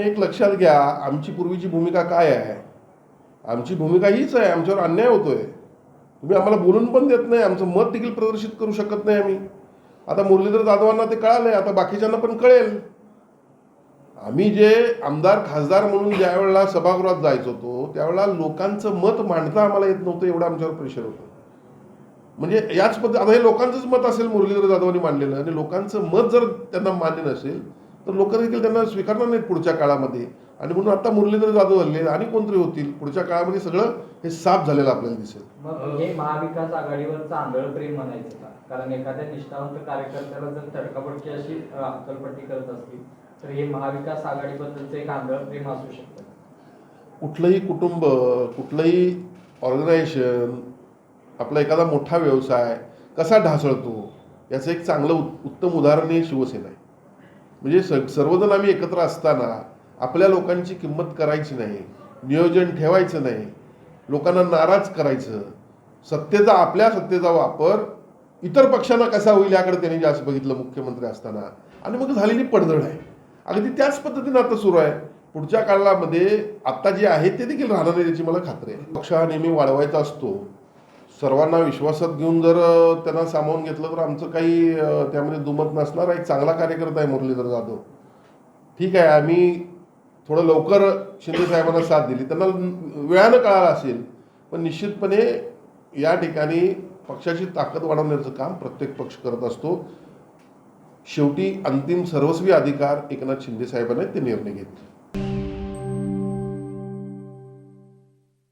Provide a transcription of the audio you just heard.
एक लक्षात घ्या आमची पूर्वीची भूमिका काय आहे? आमची भूमिका हीच आहे आमच्यावर अन्याय होतो आहे तुम्ही आम्हाला बोलून पण देत नाही आमचं मत देखील प्रदर्शित करू शकत नाही आम्ही. आता मुरलीधर जाधवांना ते कळालंय आता बाकीच्यांना पण कळेल. आम्ही जे आमदार खासदार म्हणून ज्यावेळेला सभागृहात जायचो होतो त्यावेळेला लोकांचं मत मांडता आम्हाला येत नव्हतं एवढं आमच्यावर प्रेशर होतं. म्हणजे याच पद्धती आता हे लोकांचंच मत असेल मुरलीधर जाधवांनी मांडलेलं आणि लोकांचं मत जर त्यांना मान्य नसेल तर लोक देखील त्यांना स्वीकारणार नाहीत पुढच्या काळामध्ये. आणि म्हणून आता मुरलीधर जाधव हल्ले आणि कोणतरी होतील. पुढच्या काळामध्ये सगळं हे साफ झालेलं आपल्याला दिसेल. मग हे महाविकास आघाडीवरचं आंधळ प्रेम म्हणायचं का? कारण एखाद्या निष्ठावंत कार्यकर्त्याला जर तडकाफडकी अशी अक्कलपट्टी करत असतील तर हे महाविकास आघाडीबद्दलचं एक आंधळ प्रेम असू शकतं. कुठलंही कुटुंब कुठलंही ऑर्गनायझेशन आपला एखादा मोठा व्यवसाय कसा ढासळतो याचं एक चांगलं उत- उत्तम उदाहरण हे शिवसेना आहे. म्हणजे स सर्वजण आम्ही एकत्र असताना आपल्या लोकांची किंमत करायची नाही नियोजन ठेवायचं नाही लोकांना नाराज करायचं सत्तेचा आपल्या सत्तेचा वापर इतर पक्षांना कसा होईल याकडे त्यांनी जास्त बघितलं मुख्यमंत्री असताना. आणि मग झालेली पडझड आहे. अगदी त्याच पद्धतीनं आता सुरू आहे. पुढच्या काळामध्ये आत्ता जे आहे ते देखील राहणार नाही त्याची मला खात्री आहे. पक्ष हा नेहमी वाढवायचा असतो. सर्वांना विश्वासात घेऊन जर त्यांना सामावून घेतलं तर आमचं काही त्यामध्ये दुमत नसणार. एक चांगला कार्यकर्ता आहे मुरलीधर जाधव. ठीक आहे आम्ही थोडं लवकर शिंदे साहेबांना साथ दिली. त्यांना वेळानं कळालं असेल पण निश्चितपणे या ठिकाणी पक्षाची ताकद वाढवण्याचं काम प्रत्येक पक्ष करत असतो. शेवटी अंतिम सर्वस्वी अधिकार एकनाथ शिंदे साहेबांना ते निर्णय घेतले.